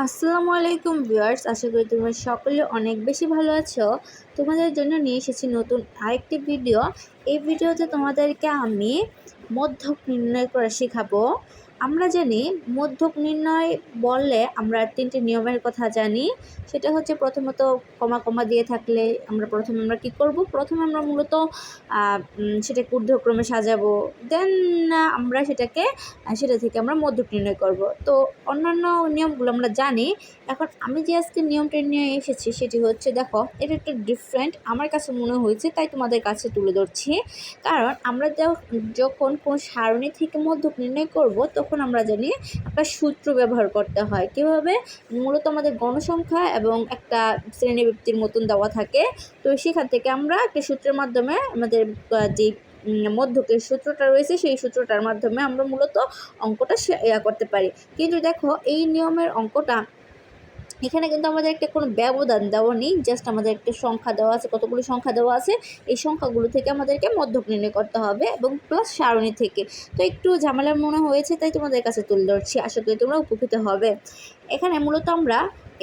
আসসালামু আলাইকুম ভিউয়ার্স, আশা করি তোমরা সকলে অনেক বেশি ভালো আছো। তোমাদের জন্য নিয়ে এসেছি নতুন আরেকটি ভিডিও। এই ভিডিওতে তোমাদেরকে আমি মধ্যক নির্ণয় করা শেখাবো। আমরা জানি মধ্যক নির্ণয় বললে আমরা তিনটি নিয়মের কথা জানি। সেটা হচ্ছে প্রথমত কমা কমা দিয়ে থাকলে আমরা প্রথমে আমরা কি করব? প্রথমে আমরা মূলত সেটাকে ঊর্ধ্বক্রমে সাজাবো। দেন আমরা সেটাকে সেটা থেকে আমরা মধ্যক নির্ণয় করব। তো অন্যান্য নিয়মগুলো আমরা জানি। এখন আমি যে আজকে নিয়মটা নিয়ে এসেছি সেটি হচ্ছে, দেখো, এটা একটা ডিফারেন্ট আমার কাছে মনে হয়েছে, তাই তোমাদের কাছে তুলে ধরছি। কারণ আমরা যখন কোনো সারণী থেকে মধ্যক নির্ণয় করব, তখন আমরা জানি একটা সূত্র ব্যবহার করতে হয়। কীভাবে? মূলত আমাদের গণসংখ্যা এবং একটা শ্রেণীবৃত্তির মতন দেওয়া থাকে। তো সেখান থেকে আমরা একটা সূত্রের মাধ্যমে আমাদের যে মধ্যকের সূত্রটা রয়েছে, সেই সূত্রটার মাধ্যমে আমরা মূলত অঙ্কটা করতে পারি। কিন্তু দেখো, এই নিয়মের অঙ্কটা এখানে কিন্তু আমাদের একটা কোনো ব্যবধান দেওয়া নেই জাস্ট আমাদের একটা সংখ্যা দেওয়া আছে, কতগুলো সংখ্যা দেওয়া আছে, এই সংখ্যাগুলো থেকে আমাদেরকে মধ্যক নির্ণয় করতে হবে এবং প্লাস সারণী থেকে। তো একটু ঝামেলার মনে হয়েছে, তাই তোমাদের কাছে তুলে ধরছি। আশা করি তোমরা উপকৃত হবে। এখানে মূলত আমরা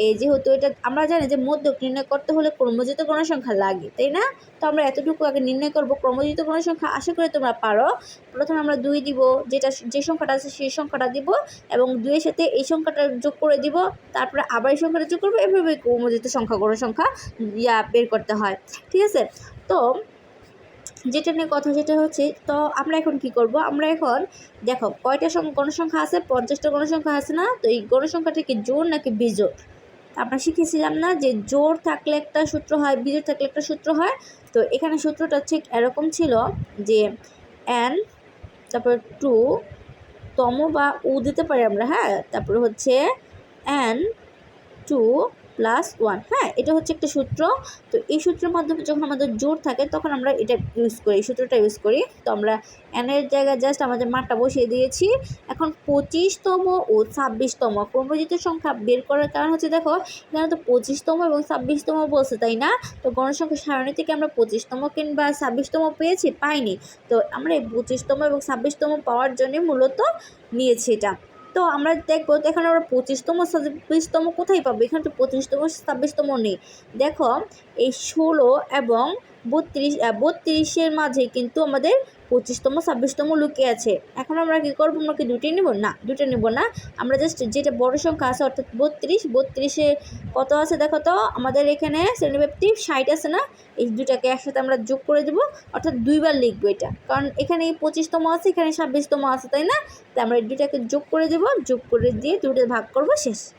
এই যেহেতু এটা আমরা জানি যে মধ্যক নির্ণয় করতে হলে ক্রমজিত সংখ্যা লাগে, তাই না? তো আমরা এতটুকু আগে নির্ণয় করব ক্রমজিত সংখ্যা আশা করে তোমরা পারো। প্রথমে আমরা দুই দিব, যেটা যে সংখ্যাটা আছে সেই সংখ্যাটা দিব এবং দুইয়ের সাথে এই সংখ্যাটা যোগ করে দিব। তারপরে আবার এই সংখ্যাটা যোগ করব। এভাবে ক্রমজিত সংখ্যা সংখ্যা ইয়া বের করতে হয়। ঠিক আছে? তো যেটা নিয়ে কথা যেটা হচ্ছে, তো আমরা এখন কি করব? আমরা এখন দেখো কয়টা গণসংখ্যা আছে? পঞ্চাশটা গণসংখ্যা আছে না? তো এই গণসংখ্যাটা কি জোর নাকি বিজোড়? আমরা শিখেছিলাম না যে জোর থাকলে একটা সূত্র হয় বিজোর থাকলে একটা সূত্র হয়। তো এখানে সূত্রটা ঠিক এরকম ছিল যে অ্যান তারপর টু তম বা উ দিতে পারি আমরা হ্যাঁ? তারপর হচ্ছে অ্যান টু প্লাস ওয়ান হ্যাঁ এটা হচ্ছে একটা সূত্র। তো এই সূত্রের মাধ্যমে যখন আমাদের জোর থাকে, তখন আমরা এটা ইউজ করি, এই সূত্রটা ইউজ করি। তো আমরা এনের জায়গায় জাস্ট আমাদের মাঠটা বসিয়ে দিয়েছি। এখন পঁচিশতম ও ছাব্বিশতম ক্রমজিত সংখ্যা বের করার কারণ হচ্ছে, দেখো, এখানে তো পঁচিশতম এবং ছাব্বিশতম বলছে, তাই না? তো গণসংখ্যা সারণী থেকে আমরা পঁচিশতম কিংবা ছাব্বিশতম পেয়েছি, পাইনি। তো আমরা এই পঁচিশতম এবং ছাব্বিশতম পাওয়ার জন্য মূলত নিয়েছি এটা। তো আমরা দেখব এখানে আমরা পঁচিশতম, ছাব্বিশতম কোথায় পাবো? এখানে তো পঁচিশতম, ছাব্বিশতম নেই। দেখো, এই ষোলো এবং বত্রিশ বত্রিশের মাঝে কিন্তু আমাদের পঁচিশতম, ছাব্বিশতম লুকিয়ে আছে। এখন আমরা কী করব? আমরা কি দুটি নিব? না দুটো নিব না। আমরা জাস্ট যেটা বড় সংখ্যা আছে, অর্থাৎ বত্রিশ, বত্রিশে কত আছে দেখো তো? আমাদের এখানে শ্রেণীব্যাপ্তি ষাট আছে না? এই দুটাকে একসাথে আমরা যোগ করে দেবো, অর্থাৎ দুইবার লিখব এটা। কারণ এখানে পঁচিশতম আছে, এখানে ছাব্বিশতম আছে, তাই না? তাই আমরা দুটাকে যোগ করে দেবো, যোগ করে দিয়ে দুটো ভাগ করব, শেষ।